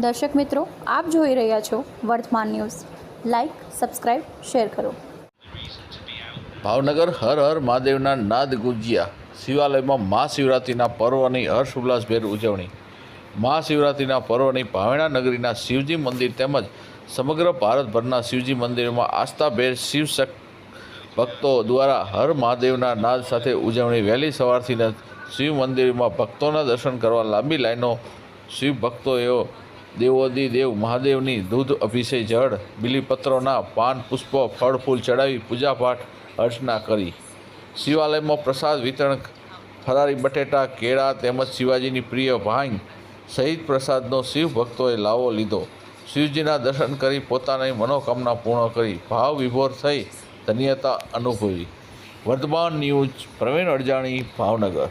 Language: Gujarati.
દર્શક મિત્રો, આપ જોઈ રહ્યા છો વર્તમાન ન્યૂઝ. લાઈક સબસ્ક્રાઇબ શેર કરો. ભાવનગર હર હર મહાદેવના નાદ ગુંજ્યા શિવાલયમાં મહાશિવરાત્રિના પર્વની હર્ષ ઉલ્લાસભેર ઉજવણી. મહાશિવરાત્રિના પર્વની ભાવેણા નગરીના શિવજી મંદિર તેમજ સમગ્ર ભારતભરના શિવજી મંદિરોમાં આસ્થાભેર શિવ શક- ભક્તો દ્વારા હર મહાદેવના નાદ સાથે ઉજવણી વહેલી સવારથી શિવ મંદિરમાં ભક્તોના દર્શન કરવા લાંબી લાઈનો શિવ ભક્તોએ દેવોદી દેવ મહાદેવની દૂધ અભિષેક જળ, બિલીપત્રોના પાન, પુષ્પો ફળ ફૂલ ચડાવી પૂજાપાઠ અર્ચના કરી. શિવાલયમાં પ્રસાદ વિતરણ, ફરારી બટેટા, કેળા તેમજ શિવાજીની પ્રિય ભાંગ સહિત પ્રસાદનો શિવ ભક્તોએ લાવો લીધો. શિવજીના દર્શન કરી પોતાની મનોકામના પૂર્ણ કરી ભાવ વિભોર થઈ ધન્યતા અનુભવી. વર્ધમાન ન્યૂઝ પ્રવીણ અડજાણી ભાવનગર.